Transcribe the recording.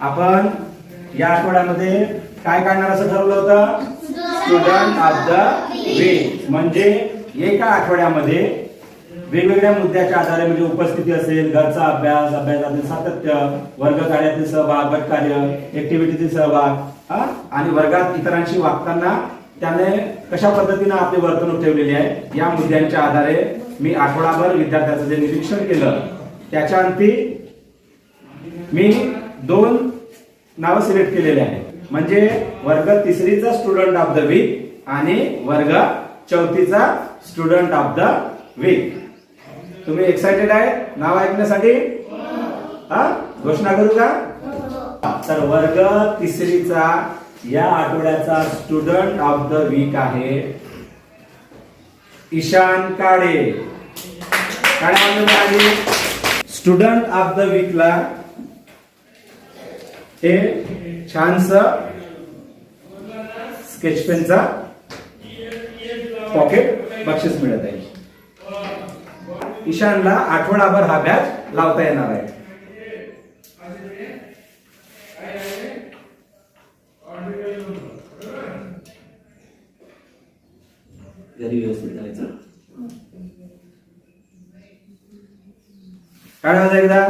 आपण या आठवड्यामध्ये काय काढणार असं ठरवलं होतं स्टुडंट ऑफ द वीक म्हणजे एका आठवड्यामध्ये वेगवेगळ्या मुद्द्याच्या आधारे म्हणजे उपस्थिती असेल घरचा अभ्यास अभ्यासातील सातत्य वर्ग कार्यातील सहभाग गट कार्य ऍक्टिव्हिटीतील सहभाग हा? आणि वर्गात इतरांशी वागताना त्याने कशा पद्धतीने आपली वर्तणूक ठेवलेली आहे या मुद्द्यांच्या आधारे मी आठवडाभर विद्यार्थ्याचं जे निरीक्षण केलं त्याच्या अंती मी दोन नावं सिलेक्ट केलेले आहेत. म्हणजे वर्ग तिसरीचा स्टुडंट ऑफ द वीक आणि वर्ग चौथीचा स्टुडंट ऑफ द वीक तुम्ही एक्साइटेड आहे? नाव ऐकण्यासाठी? हा? घोषणा करू का? तर वर्ग तिसरीचा या आठवड्याचा स्टुडंट ऑफ द वीक आहे Ishan Kale. Kale student of the वीकला हे छानस स्केच पेनचा पॉकेट बक्षीस मिळत आहे. ईशानला आठवडाभर हा बॅच लावता येणार आहे. घरी व्यवस्थित करायचं. काय एकदा.